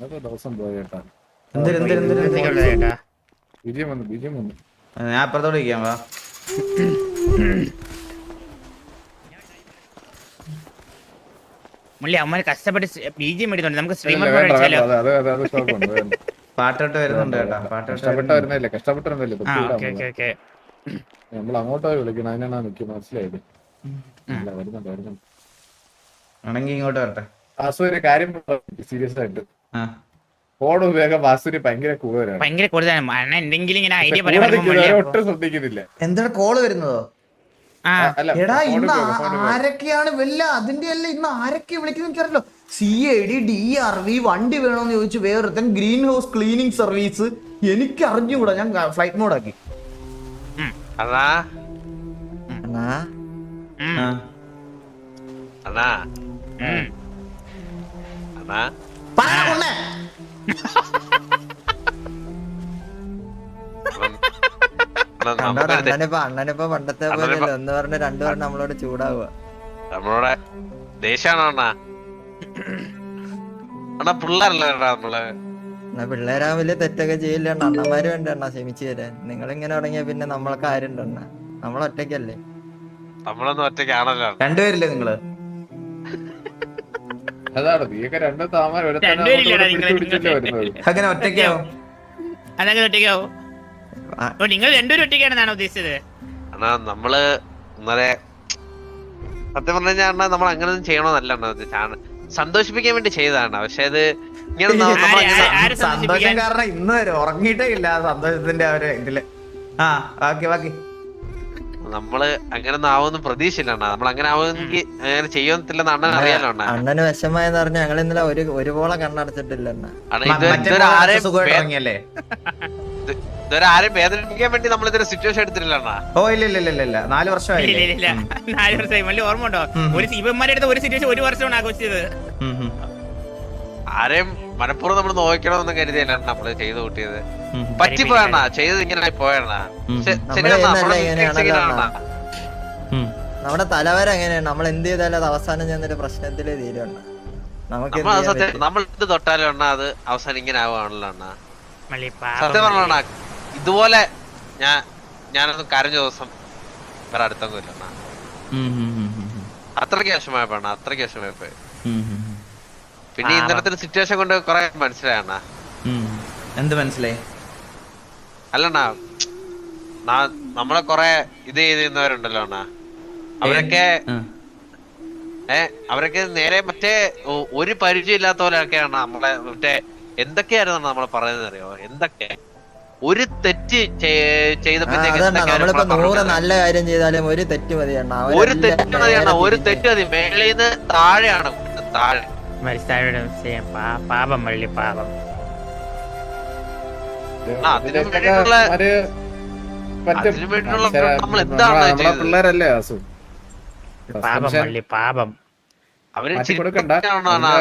ഇന്നത്തെ ദിവസം പോയി കേട്ടാ. വിജയം വന്നു വിജയം വന്നു. ഞാൻ അപ്പുറത്തോട്ട് ഇരിക്കാം വാ. മുള്ളി അമ്മ കഷ്ടപ്പെട്ട് ബി ജി നമുക്ക് സ്ട്രീമർ. പാട്ടോട്ട് വരുന്നുണ്ട് കേട്ടാ പാട്ടോട്ട് കഷ്ടപ്പെട്ട് വരുന്നില്ല കഷ്ടപ്പെട്ട് വരുന്നില്ല ആ ഓക്കെ ഓക്കെ ഓക്കെ നമ്മൾ അങ്ങോട്ട് വിളിക്കണം അതിനാണ് മിക്ക മനസ്സിലായത് വരുന്നുണ്ട് വരുന്നുണ്ട്. ആണെങ്കിൽ ഇങ്ങോട്ട് വരട്ടെ. ഒരു കാര്യം സീരിയസ് ആയിട്ട്. ഫോൺ ഉപയോഗം വാസുരി ഭയങ്കര കൂടുതലാണ്. ഭയങ്കര കൂടുതലാണ്. അണ്ണ എന്തെങ്കിലും ഇങ്ങനെ ഐഡിയ പറയാൻ ഒട്ടും ശ്രദ്ധിക്കുന്നില്ല. എന്താണ് കോൾ വരുന്നതോ? ആ. അല്ല എടാ ഇന്ന്. ആരൊക്കെയാണ് വല്ല അതിന്റെ അല്ല ഇന്ന് ആരൊക്കെ വിളിക്കുന്ന എനിക്കറിയല്ലോ. C I D D R V വണ്ടി വേണമെന്ന് ചോദിച്ചു വേറൊരുത്തൻ ഗ്രീൻ ഹൗസ് ക്ലീനിങ് സർവീസ് എനിക്ക് അറിഞ്ഞുകൂടാ ഞാൻ ഫ്ലൈറ്റ് മോഡാക്കി അതാ അതാ ഉം, അണ്ണനിപ്പോ അണ്ണനിപ്പോ പണ്ടത്തെ പോലെ എന്ന് പറഞ്ഞ് രണ്ടു പേരും നമ്മളോട് ചൂടാവുക. നമ്മളോടെ ദേഷ്യാണോ അണ്ണാ? അണ്ണാ പിള്ളേരല്ലേ അണ്ണാ നമ്മൾ? എന്നാ പിള്ളേരാ വലിയ തെറ്റൊക്കെ ചെയ്യില്ല അണ്ണ. അണ്ണന്മാര് വേണ്ട അണ്ണ ക്ഷമിച്ചു തരാൻ. നിങ്ങൾ ഇങ്ങനെ തുടങ്ങിയ പിന്നെ നമ്മളൊക്കെ ആരുണ്ട് അണ്ണ? ഒറ്റയ്ക്കല്ലേ നമ്മളൊന്നും ഒറ്റയ്ക്കാണല്ലോ. രണ്ടുപേരില്ലേ നിങ്ങൾ? അതാണ് നീയൊക്കെ രണ്ട് താമര അങ്ങനെ ഒറ്റയ്ക്കാവും? അതൊക്കെ ഒറ്റയ്ക്കാവോ. ആ. നിങ്ങൾ രണ്ടുപേരും ഒറ്റയ്ക്കാണെന്നാണ് ഉദ്ദേശിച്ചത്? അണ്ണാ നമ്മൾ ഇന്നലെ സത്യം പറഞ്ഞു കഴിഞ്ഞാൽ അണ്ണാ നമ്മൾ അങ്ങനെ ഒന്നും ചെയ്യണമെന്നല്ല അണ്ണാ സന്തോഷിപ്പിക്കാൻ വേണ്ടി ചെയ്തതാണ്. പക്ഷെ അത് സന്തോഷം കാരണം ഇന്ന് വരെ ഉറങ്ങിയിട്ടേ ഇല്ല സന്തോഷത്തിന്റെ അവർ ഇതിൽ. ആ ബാക്കി ബാക്കി. നമ്മൾ അങ്ങനെ ഒന്നും ആവുമെന്ന് പ്രതീക്ഷയില്ല അണ്ണാ നമ്മൾ അങ്ങനെ ആവുമെങ്കിൽ അങ്ങനെ ചെയ്യുമെന്നില്ലെന്ന് അണ്ണൻ അറിയാലോ അണ്ണാ അണ്ണന് വിഷമായെന്ന് പറഞ്ഞ ഞങ്ങൾ ഇന്നലെ ഒരു ഒരുപോലെ കണ്ണടച്ചിട്ടില്ല ഇതുവരെ വേദനിപ്പിക്കാൻ വേണ്ടി നമ്മൾ സിറ്റുവേഷൻ എടുത്തിട്ടില്ല അണ്ണാ. ഓ ഇല്ല ഇല്ല ഇല്ല ഇല്ല. നാല് ഇല്ല ഇല്ല ഇല്ല? നാല് വർഷമായി. മള്ളി ഓർമ്മ ഉണ്ടോ ഒരു ഇവന്മാരുടെ അടുത്ത് ഒരു സിറ്റുവേഷൻ ഒരു വർഷമാണ് ആഘോഷിച്ചത്. ആരെയും മനഃപൂർവം നമ്മൾ നോക്കണമെന്ന് കരുതിയല്ല നമ്മൾ ചെയ്ത് കൂട്ടിയത്. പറ്റി പോയണ ചെയ്ത് ചെയ്തത് ഇങ്ങനെ പോയണ. നമ്മുടെ തലവര എങ്ങനെയാണ്? നമ്മൾ എന്ത് ചെയ്താലും അത് അവസാനം ചെന്നൊരു പ്രശ്നത്തിലേ തീരുവണ്ണ നമുക്ക് എന്ത്? നമ്മൾ ഇത് തൊട്ടാലും അണ്ണ അത് അവസാനം ഇങ്ങനെ ആവുകയാണല്ലോ അണ്ണ. സത്യം പറഞ്ഞ ഇതുപോലെ ഞാൻ ഞാനൊന്ന് കരഞ്ഞ ദിവസം വേറെ അടുത്തൊന്നും ഇല്ല അണ്ണ. അത്രയ്ക്ക് വിഷമായപ്പോ അണ്ണ അത്രയ്ക്ക് വിഷമായപ്പോ. പിന്നെ ഇന്നത്തെ ഇന്നലത്തെ സിറ്റുവേഷൻ കൊണ്ട് കൊറേ മനസ്സിലായണ എന്ത് മനസ്സിലായി? അല്ലണ്ണ നമ്മളെ കൊറേ ഇത് ചെയ്തിരുന്നവരുണ്ടല്ലോ അണ്ണാ. അവരൊക്കെ ഏ അവരൊക്കെ നേരെ മറ്റേ ഒരു പരിചയം ഇല്ലാത്ത പോലെയൊക്കെയാണ് നമ്മളെ മറ്റേ എന്തൊക്കെയായിരുന്നു നമ്മൾ പറയുന്നത് അറിയോ? എന്തൊക്കെ? ഒരു തെറ്റ് ചെയ്തപ്പോഴത്തേക്ക് നൂറ് നല്ല കാര്യം ചെയ്താലും ഒരു തെറ്റ് മതി ഒരു തെറ്റ് മതി ഒരു തെറ്റ് മതി. മേളയിൽ നിന്ന് താഴെയാണ് താഴെ. മരിച്ചാരുടെ വിഷയം പാപം മള്ളി പാപം? പിള്ളേരല്ലേ വാസു പാപം മള്ളി പാപം അവർ മാറ്റി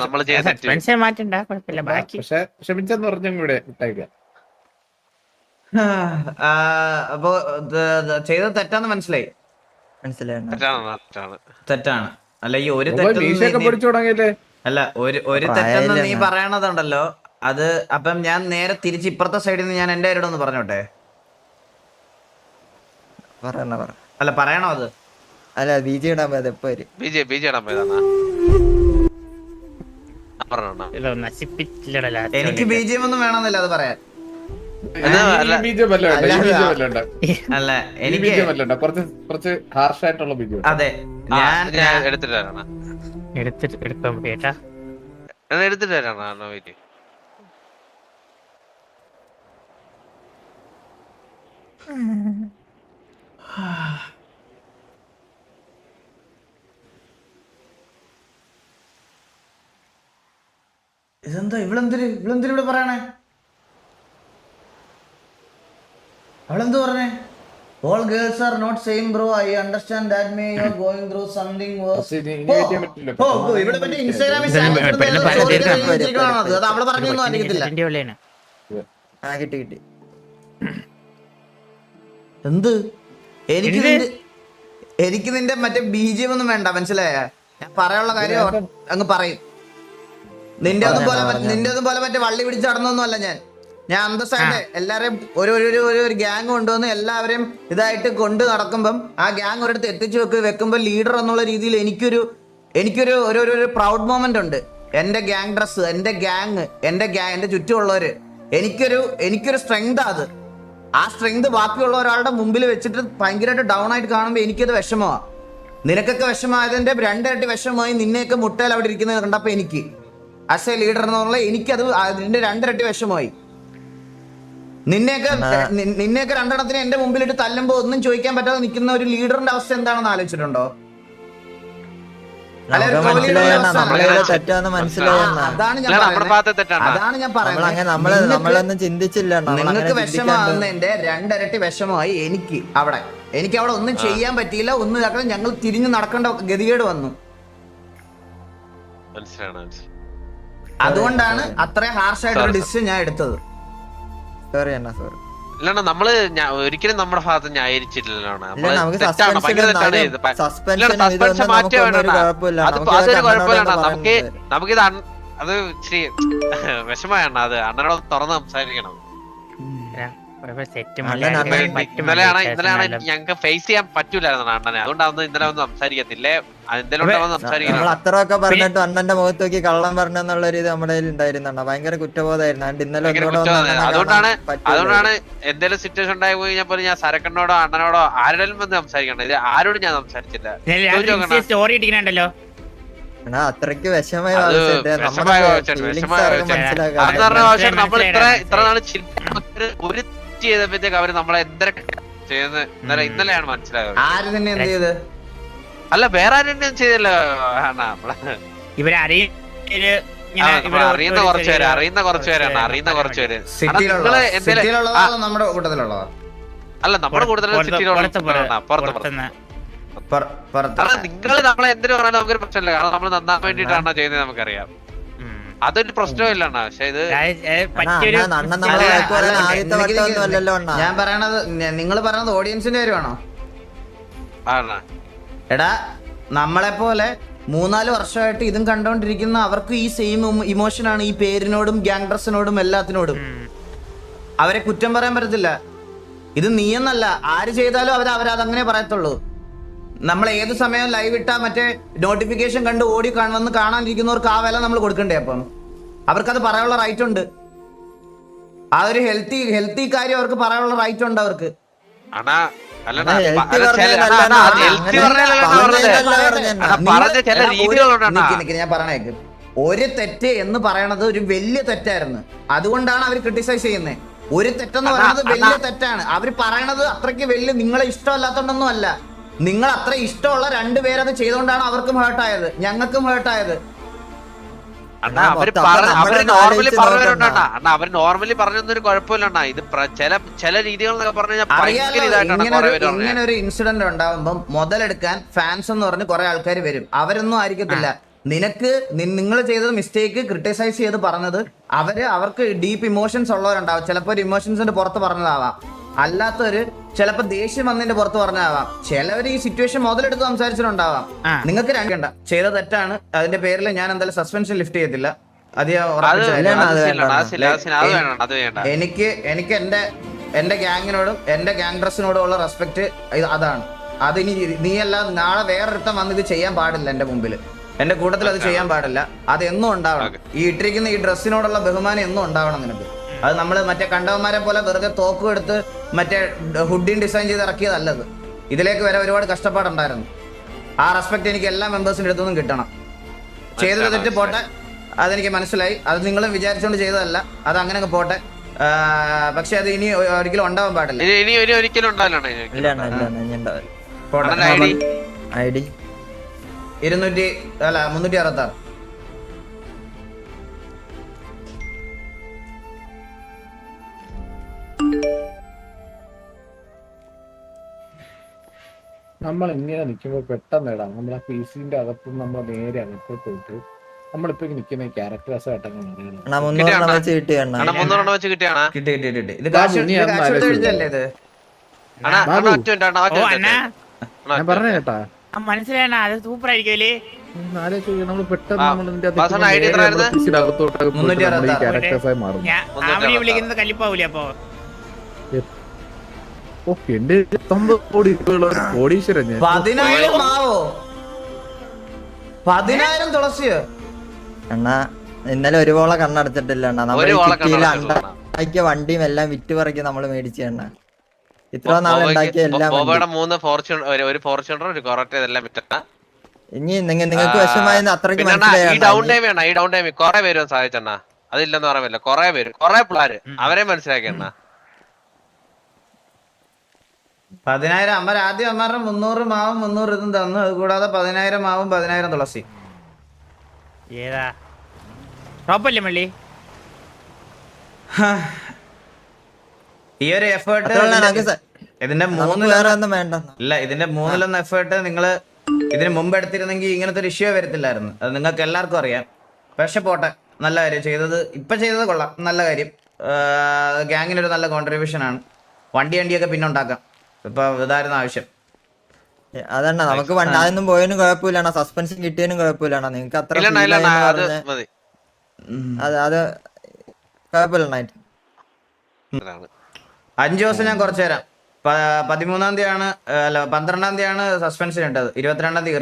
നമ്മൾ ചെയ്ത തെറ്റ് മാറ്റണ്ട കുഴപ്പമില്ല ബാക്കി പക്ഷെ ക്ഷമിച്ചെന്ന് പറഞ്ഞും കൂടെ വിട്ടേക്കാം ആ, അപ്പൊ ഇത് ഇത് ചെയ്തത് തെറ്റാന്ന് മനസ്സിലായി. മനസ്സിലായി. തെറ്റാണ് അല്ല ഈ ഒരു തെറ്റ് പൊടിച്ചു തുടങ്ങിയില്ലേ? അല്ല ഒരു ഒരു തെറ്റെന്ന് നീ. പറയണതുണ്ടല്ലോ. അത് അപ്പം ഞാൻ നേരെ തിരിച്ച് ഇപ്പുറത്തെ സൈഡിൽ നിന്ന് ഞാൻ എന്റെ ആരോട് ഒന്ന് പറഞ്ഞോട്ടെ? പറ. അല്ല പറയണോ അത്? അല്ല ബി ജെ ഇടാൻ പോയത് എപ്പോ ബി ജെ ബി ജെ ഇടാൻ എനിക്ക് ബി ജി എം ഒന്നും വേണമെന്നല്ല അത് പറയാൻ. അത് അല്ല- എനിക്ക് കുറച്ച് കുറച്ച് ഹാർഷ് ആയിട്ടുള്ള ബീജം അതെ. ഞാൻ ഞാൻ എടുത്തിട്ട് എടുക്കാൻ ഞാൻ എടുത്തിട്ട് വരാണ് വെയിറ്റ് ഇതെന്താ ഇവളെന്തിര് ഇവളെന്തിര് ഇവിടെ പറയണേ? അവളെന്ത് പറഞ്ഞേ? All girls are not same bro I understand that may you are going through something. ഓ ഇവിടെ മറ്റേ ഇൻസ്റ്റാഗ്രാമിൽ അത്? പറഞ്ഞു പറഞ്ഞൊന്നും ഉള്ളിലാണ് ആ കിട്ടി കിട്ടി. എന്ത്? എനിക്ക് എനിക്ക് നിന്റെ മറ്റേ ബീജിയം ഒന്നും വേണ്ട മനസ്സിലായ? ഞാൻ പറയാനുള്ള കാര്യം അങ്ങ് പറയും. നിന്റെ ഒന്നും പോലെ നിന്റെ ഒന്നും പോലെ മറ്റേ വള്ളി പിടിച്ച് നടന്നൊന്നും അല്ല ഞാൻ. ഞാൻ അന്തസ്സായിട്ട് എല്ലാരെയും ഒരു ഒരു ഒരു- ഒരു ഗ്യാങ് കൊണ്ടുവന്ന് എല്ലാവരെയും ഇതായിട്ട് കൊണ്ട് നടക്കുമ്പം ആ ഗ്യാങ് ഒരിടത്ത് എത്തിച്ചു വെക്ക് വെക്കുമ്പോൾ ലീഡർ എന്നുള്ള രീതിയിൽ എനിക്കൊരു എനിക്കൊരു ഒരു ഒരു- ഒരു പ്രൗഡ് മൊമെന്റ് ഉണ്ട്. എന്റെ ഗ്യാങ് ഡ്രസ് എന്റെ ഗ്യാങ് എന്റെ ഗ്യാങ് എന്റെ ചുറ്റുമുള്ളവര്. എനിക്കൊരു എനിക്കൊരു സ്ട്രെങ്ത് അത്. ആ സ്ട്രെങ്ത് ബാക്കിയുള്ള ഒരാളുടെ മുമ്പിൽ വെച്ചിട്ട് ഭയങ്കരമായിട്ട് ഡൗൺ ആയിട്ട് കാണുമ്പോൾ എനിക്കത് വിഷമമാണ് നിനക്കൊക്കെ വിഷമായതിന്റെ രണ്ടിരട്ടി വിഷമമായി നിന്നെയൊക്കെ മുട്ടയിൽ അവിടെ ഇരിക്കുന്നത് കണ്ടപ്പോ എനിക്ക്. ആസ് എ ലീഡർ എന്നുള്ള എനിക്കത് അതിന്റെ രണ്ടിരട്ടി വിഷമമായി. നിന്നെയൊക്കെ നിന്നെയൊക്കെ രണ്ടെണ്ണത്തിന് എന്റെ മുമ്പിലിട്ട് തല്ലുമ്പോ ഒന്നും ചോദിക്കാൻ പറ്റാതെ നിൽക്കുന്ന ഒരു ലീഡറിന്റെ അവസ്ഥ എന്താണെന്ന് ആലോചിച്ചിട്ടുണ്ടോ? ഒരു അതാണ് ഞാൻ പറയുന്നത് ചിന്തിച്ചില്ല നിങ്ങൾക്ക് വിഷമാകുന്നതിന്റെ രണ്ടരട്ടി വിഷമമായി എനിക്ക് അവിടെ. എനിക്ക് അവിടെ ഒന്നും ചെയ്യാൻ പറ്റിയില്ല. ഒന്നും ഇതാക്കണം ഞങ്ങൾ തിരിഞ്ഞു നടക്കേണ്ട ഗതികേട് വന്നു. അതുകൊണ്ടാണ് അത്ര ഹാർഷായിട്ടൊരു ഡിസിഷൻ ഞാൻ എടുത്തത്. സോറി അണ്ണ സോറി ഇല്ലണ്ണ നമ്മൾ ഒരിക്കലും നമ്മുടെ ഭാഗത്ത് ന്യായീകരിച്ചിട്ടില്ല. നമുക്ക് നമുക്കിത് അത് ഇച്ചിരി വിഷമയാണ് അത് അണ്ണനോട് തുറന്ന് സംസാരിക്കണം. ഞങ്ങൾക്ക് ഫേസ് ചെയ്യാൻ പറ്റൂലായിരുന്നു അണ്ണനെ. അതുകൊണ്ടാണ് ഇന്നലെ ഒന്ന് സംസാരിക്കത്തില്ലേ? അത്രയൊക്കെ പറഞ്ഞിട്ട് അണ്ണന്റെ മുഖത്ത് നോക്കി കള്ളം പറഞ്ഞെന്നുള്ള ഒരു ഇത് നമ്മുടെ ഉണ്ടായിരുന്നു അണ്ണ. ഭയങ്കര കുറ്റബോധമായിരുന്നു. അതുകൊണ്ട് ഇന്നലെ അതുകൊണ്ടാണ് അതുകൊണ്ടാണ് എന്തെങ്കിലും സിറ്റുവേഷൻ ഉണ്ടായി പോയി ഞാൻ പറഞ്ഞു ഞാൻ സരക്കണ്ണോടോ അണ്ണനോടോ ആരോടും വന്ന് സംസാരിക്കണ്ട. ഇത് ആരോടും ഞാൻ സംസാരിച്ചില്ല. സ്റ്റോറി ഇട്ടിട്ടുണ്ടല്ലോ അണ്ണാ, അത്രയ്ക്ക് വിഷമമായ നമ്മൾ ഇത്ര. ഇത്ര നാൾ ഒരു തെറ്റ് ചെയ്തപ്പോഴത്തേക്ക് അവർ നമ്മളെ എന്തൊക്കെ ചെയ്യുന്നത് ഇന്നലെ ഇന്നലെയാണ് മനസ്സിലായത്. ആര് തന്നെ എന്ത് ചെയ്ത്? അല്ല വേറെ ആരും ചെയ്തല്ലോ. ഇവരറിയ അറിയുന്ന കുറച്ചുപേര് അറിയുന്ന കുറച്ചുപേരാണ് അറിയുന്ന കുറച്ചുപേര് നമ്മുടെ കൂട്ടത്തിലുള്ളതാ? അല്ല നമ്മുടെ കൂടുതൽ സിറ്റിയിലുള്ള പുറത്ത് പുറത്ത് നിങ്ങൾ നമ്മളെ എന്തിനു പറഞ്ഞാലും നമുക്കൊരു പ്രശ്നമില്ല. കാരണം നമ്മൾ നന്നാൻ വേണ്ടിയിട്ടാണ് ചെയ്യുന്നത് നമുക്കറിയാം. അതൊരു പ്രശ്നമില്ലാണ് അണ്ണാ പക്ഷെ ഇത് ഞാൻ പറയണത് നിങ്ങൾ പറയണത് ഓഡിയൻസിന്റെ കാര്യമാണോ? എടാ നമ്മളെ പോലെ മൂന്നാൽ വർഷമായിട്ട് ഇതും കണ്ടോണ്ടിരിക്കുന്ന അവർക്ക് ഈ സെയിം ഇമോഷനാണ് ഈ പേരിനോടും ഗ്യാങ് ഡ്രസ്സിനോടും എല്ലാത്തിനോടും. അവരെ കുറ്റം പറയാൻ പറ്റത്തില്ല. ഇത് നീയെന്നല്ല. ആര് ചെയ്താലും അവർ അവരതങ്ങനെ പറയത്തുള്ളൂ. നമ്മൾ ഏത് സമയം ലൈവ് ഇട്ടാ മറ്റേ നോട്ടിഫിക്കേഷൻ കണ്ട് ഓടി കാണുമെന്ന് വന്ന് കാണാനിരിക്കുന്നവർക്ക് ആ വില നമ്മൾ കൊടുക്കണ്ടേ അപ്പം? അവർക്കത് പറയാനുള്ള റൈറ്റ് ഉണ്ട്. ആ ഒരു ഹെൽത്തി ഹെൽത്തി കാര്യം അവർക്ക് പറയാനുള്ള റൈറ്റ് ഉണ്ട് അവർക്ക്. ഞാൻ പറയണേക്ക്. ഒരു തെറ്റ് എന്ന് പറയണത് ഒരു വലിയ തെറ്റായിരുന്നു. അതുകൊണ്ടാണ് അവർ ക്രിട്ടിസൈസ് ചെയ്യുന്നത് ഒരു തെറ്റെന്ന് പറയുന്നത് വലിയ തെറ്റാണ്. അവർ പറയണത് അത്രയ്ക്ക് വലിയ നിങ്ങളെ ഇഷ്ടമല്ലാത്തോണ്ടൊന്നും അല്ല. നിങ്ങൾ അത്ര ഇഷ്ടമുള്ള രണ്ടുപേരത് ചെയ്തുകൊണ്ടാണ് അവർക്കും ഹേർട്ടായത് ഞങ്ങൾക്കും ഹേർട്ടായത് അവർ നോർമലി പറഞ്ഞൊന്നും കുഴപ്പമില്ല ഇത് ചില ചില രീതികൾ എന്നൊക്കെ പറഞ്ഞു. ഇങ്ങനെ ഒരു ഇൻസിഡന്റ് ഉണ്ടാവുമ്പോൾ മുതലെടുക്കാൻ ഫാൻസ് എന്ന് പറഞ്ഞ് കുറെ ആൾക്കാർ വരും. അവരൊന്നും ആയിരിക്കത്തില്ല. നിനക്ക് നിങ്ങൾ ചെയ്തത് മിസ്റ്റേക്ക് ക്രിട്ടിസൈസ് ചെയ്ത് പറഞ്ഞത് അവർ അവർക്ക് ഡീപ്പ് ഇമോഷൻസ് ഉള്ളവരുണ്ടാവും. ചിലപ്പോൾ ഒരു ഇമോഷൻസിന്റെ പുറത്ത് പറഞ്ഞതാവാം. അല്ലാത്തവര് ചിലപ്പോ ദേഷ്യം വന്നതിന്റെ പുറത്ത് പറഞ്ഞാവാം. ചിലവർ ഈ സിറ്റുവേഷൻ മുതലെടുത്ത് സംസാരിച്ചിട്ടുണ്ടാവാം. നിങ്ങൾക്ക് രണ്ടണ്ട ചെയ്ത തെറ്റാണ്. അതിന്റെ പേരിൽ ഞാൻ എന്തായാലും സസ്പെൻഷൻ ലിഫ്റ്റ് ചെയ്യത്തില്ല. അത് എനിക്ക് എനിക്ക് എന്റെ എന്റെ ഗ്യാങ്ങിനോടും എന്റെ ഗ്യാങ് ഡ്രസ്സിനോടും ഉള്ള റെസ്പെക്ട് അതാണ്. അത് അതിനി നീയല്ല നാളെ വേറൊരുത്തം വന്ന് ഇത് ചെയ്യാൻ പാടില്ല എന്റെ മുമ്പിൽ എന്റെ കൂട്ടത്തിൽ അത് ചെയ്യാൻ പാടില്ല. അത് എന്നും ഉണ്ടാവണം ഈ ഇട്ടിരിക്കുന്ന ഈ ഡ്രസ്സിനോടുള്ള ബഹുമാനം എന്നും ഉണ്ടാവണം നിനക്ക്. അത് നമ്മൾ മറ്റേ കണ്ടവന്മാരെ പോലെ വെറുതെ തോക്കും എടുത്ത് മറ്റേ ഹുഡിയും ഡിസൈൻ ചെയ്ത് ഇറക്കിയതല്ലത്. ഇതിലേക്ക് വരെ ഒരുപാട് കഷ്ടപ്പാടുണ്ടായിരുന്നു. ആ റെസ്പെക്ട് എനിക്ക് എല്ലാ മെമ്പേഴ്സിന്റെ അടുത്തുനിന്നും കിട്ടണം. ചെയ്തത് തെറ്റ് പോട്ടെ. അതെനിക്ക് മനസ്സിലായി. അത് നിങ്ങളും വിചാരിച്ചുകൊണ്ട് ചെയ്തതല്ല. അത് അങ്ങനെ അങ്ങ് പോട്ടെ. പക്ഷെ അത് ഇനി ഒരിക്കലും ഉണ്ടാവാൻ പാടില്ല. ഇനി ഇനി ഒരിക്കലും ഉണ്ടാവില്ല ഇനി ഇല്ല അണ്ണാ, ഇല്ല ഇനി ഉണ്ടാവില്ല. പോട്ടെ. ID I D. ഇരുന്നൂറ്റി അല്ല മുന്നൂറ്റി അറുപത്തി ആറ് നമ്മൾ ഇങ്ങനെ നിൽക്കുമ്പോൾ പെട്ടെന്ന് ഇടാം നമ്മൾ ആ പി സിന്റെ അകത്ത് നമ്മൾ നേരെ അങ്ങോട്ട് പോയിട്ട് നമ്മളിപ്പോ നിൽക്കുന്ന ക്യാരക്ടേഴ്സ് ഞാൻ പറഞ്ഞ കേട്ടാ. അത് സൂപ്പർ അകത്ത്. വിളിക്കുന്നത് അപ്പൊ. എന്റെ കോടി രൂപയുള്ള ഒരു കോടീശ്വരൻ ഞാൻ. പതിനായിരം മാവോ? പതിനായിരം തുളസിയോ? അണ്ണാ ഇന്നലെ ഒരു പോളെ കണ്ണടച്ചിട്ടില്ല അണ്ണാ. നമ്മൾ ഒരു പോളെ കണ്ണടച്ചിട്ടില്ല. ഉണ്ടാക്കിയ വണ്ടിയും എല്ലാം വിറ്റ് പറക്കി നമ്മൾ മേടിച്ച എണ്ണ ഇത്ര നാൾ എല്ലാം എല്ലാ ബോബയുടെ മൂന്ന് ഫോർച്യൂൺ ഒരു ഫോർച്യൂണർ ഒരു കൊറോട്ട ഇതെല്ലാം വിറ്റാ ഇനി നിങ്ങ നിങ്ങൾക്ക് വിഷമായെന്ന് അത്രയ്ക്ക് പിന്നെ അണ്ണാ, ഈ ഡൗൺ മനസ്സിലായി ടൈം വേണം ഈ ഡൗൺ ടൈം കൊറേ പേര് സാധിച്ചണ്ണ അതില്ലെന്ന് പറയാൻ പറ്റില്ല. കൊറേ പേര് കൊറേ പിള്ളേര്. അവരെ മനസ്സിലാക്കിയണ്ണ പതിനായിരം അമ്മ ആദ്യം അമ്മമാരുടെ മുന്നൂറ് മാവും മുന്നൂറ് ഇതും തന്നു. അത് കൂടാതെ പതിനായിരം മാവും പതിനായിരം തുളസി. ഏതാ? ടോപ്പല്ലേ മള്ളി? ഈ ഒരു എഫേർട്ട് ഇതിന്റെ മൂന്നിലൊന്നും മൂന്നിലൊന്ന് വേണ്ട ഇല്ല ഇതിന്റെ മൂന്നിലൊന്ന് എഫേർട്ട് നിങ്ങൾ ഇതിന് മുമ്പ് എടുത്തിരുന്നെങ്കിൽ ഇങ്ങനത്തെ ഒരു ഇഷ്യൂ വരത്തില്ലായിരുന്നു. അത് നിങ്ങൾക്ക് എല്ലാവർക്കും അറിയാം. പക്ഷെ പോട്ടെ നല്ല കാര്യം. ചെയ്തത് ഇപ്പൊ ചെയ്തത് കൊള്ളാം. നല്ല കാര്യം. ഗ്യാങ്ങിനൊരു നല്ല കോൺട്രിബ്യൂഷൻ ആണ്. വണ്ടി വണ്ടിയൊക്കെ പിന്നെ ഉണ്ടാക്കാം. ഇപ്പൊ ഇതായിരുന്നു ആവശ്യം. അതണ്ണ നമുക്ക് വണ്ടാതൊന്നും പോയതിനും കുഴപ്പമില്ല സസ്പെൻഷൻ കിട്ടിയതിനും കുഴപ്പമില്ല നിങ്ങൾക്ക് അത്ര അത് മതി. അത് അത് കുഴപ്പമില്ല. അഞ്ചു ദിവസം ഞാൻ കുറച്ചു തരാം പതിമൂന്നാം തീയതി ആണ് അല്ല പന്ത്രണ്ടാം തീയതി ആണ് സസ്പെൻഷൻ ഇട്ടത്. ഇരുപത്തിരണ്ടാം തീയതി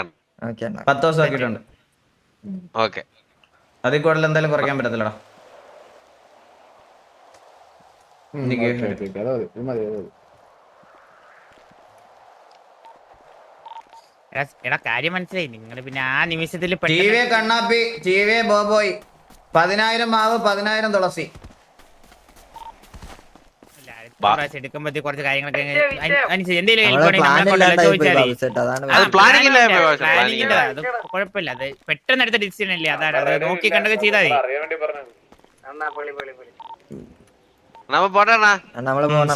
അണ്ണ. പത്ത് ദിവസം ആക്കിയിട്ടുണ്ട്. ഓക്കെ. അതിൽ കൂടുതൽ എന്തായാലും കുറയ്ക്കാൻ പറ്റത്തില്ലടാ ഉം, എനിക്ക് ഓക്കേ, ഓക്കേ, ഓക്കേ. അത് മതി, ഇത് മതി, അത് മതി. എടാ എടാ കാര്യം മനസ്സിലായി. നിങ്ങൾ പിന്നെ ആ നിമിഷത്തിൽ ടി കണ്ണാപ്പി ടി ബോബോയ്. പതിനായിരം മാവ് പതിനായിരം തുളസി. എടുക്കുമ്പോഴത്തേക്ക് കുറച്ച് കാര്യങ്ങളൊക്കെ എന്തെങ്കിലും അത്. അത് കുഴപ്പമില്ല. അത് പെട്ടെന്ന് എടുത്ത ഡിസിഷൻ അല്ലേ? അതാണ് അത് നോക്കി കണ്ടൊക്കെ ചെയ്താൽ മതി.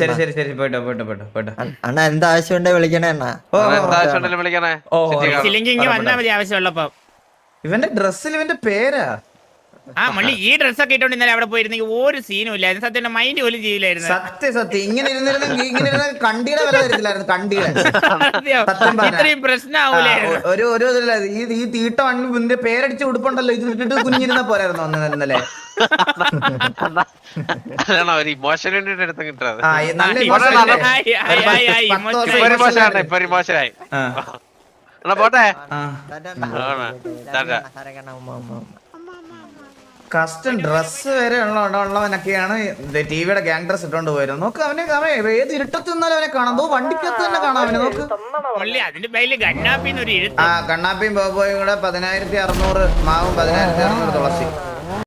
ശരി ശരി ശരി. പോയിട്ടോ പോയിട്ടോ പോയിട്ടോ പോയിട്ടോ. അണ്ണ എന്താ ആവശ്യം ഉണ്ടെ വിളിക്കണേ. അണ്ണ. ഇല്ലെങ്കിൽ ഇങ്ങനെ മതി ആവശ്യമുള്ളപ്പോ. ഇവന്റെ ഡ്രസ്സിൽ ഇവന്റെ പേരാ? ആ മള്ളി ഈ ഡ്രസ്സൊക്കെ ഇട്ടോണ്ട് ഇന്നലെ അവിടെ പോയിരുന്നെങ്കിൽ ഒരു സീനും ഇല്ല സത്യം മൈൻഡ് പോലും ചെയ്യില്ലായിരുന്നു. സത്യം സത്യം. ഇങ്ങനെ ഇരുന്നിരുന്നെങ്കിൽ ഇങ്ങനെ ഇരുന്ന കണ്ടിയുടെ വില തരത്തില്ലായിരുന്നു കണ്ടിയുടെ. സത്യം. ഇത്രയും പ്രശ്നമാവൂലായിരുന്നു ഒരു ഒരു ഇതില്ല ഈ ഈ തീട്ട വണ്ടി ഇതിന്റെ പേരടിച്ച് ഉടുപ്പുണ്ടല്ലോ. ഇത് ഇട്ടിട്ട് കുഞ്ഞിരുന്ന പോരായിരുന്നു ഒന്ന് ഇന്നലെ. പോട്ടെ. കസ്റ്റം ഡ്രസ് വരെ ഉള്ളവനൊക്കെയാണ് ടി വിയുടെ ഗ്യാങ് ഡ്രസ് ഇട്ടോണ്ട് പോയത്. നോക്ക് അവനെ അവൻ ഏത് ഇരുട്ടത്ത് നിന്നാലും അവനെ കാണാം. എന്തോ വണ്ടിക്കകത്ത് തന്നെ കാണാം അവനെ നോക്ക്. ആ കണ്ണാപ്പിയും ബോബോയും കൂടെ പതിനായിരത്തി അറുന്നൂറ് മാവും പതിനായിരത്തി അറുന്നൂറ് തുളസി.